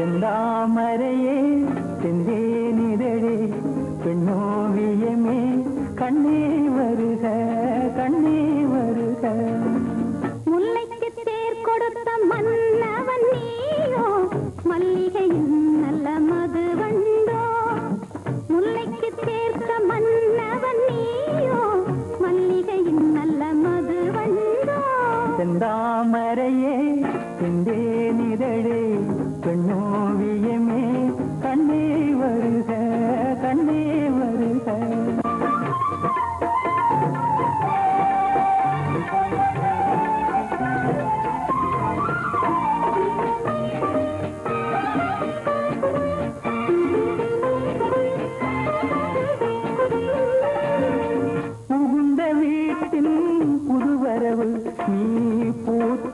செந்தாமரையே செந்தேனிதழே பெண்ணோவியமே கண்ணே வருக கண்ணே வருக முல்லைக்கு தேர் கொடுத்த மன்னவன் நீயோ மல்லிகையின் நல்ல மது வண்டோ முல்லைக்கு சேர்த்த மன்னவன் நீயோ மல்லிகையின் நல்ல மது வண்டோ செந்தாமரையே செந்தேனிதழே பெண்ண നീ പൂത്ത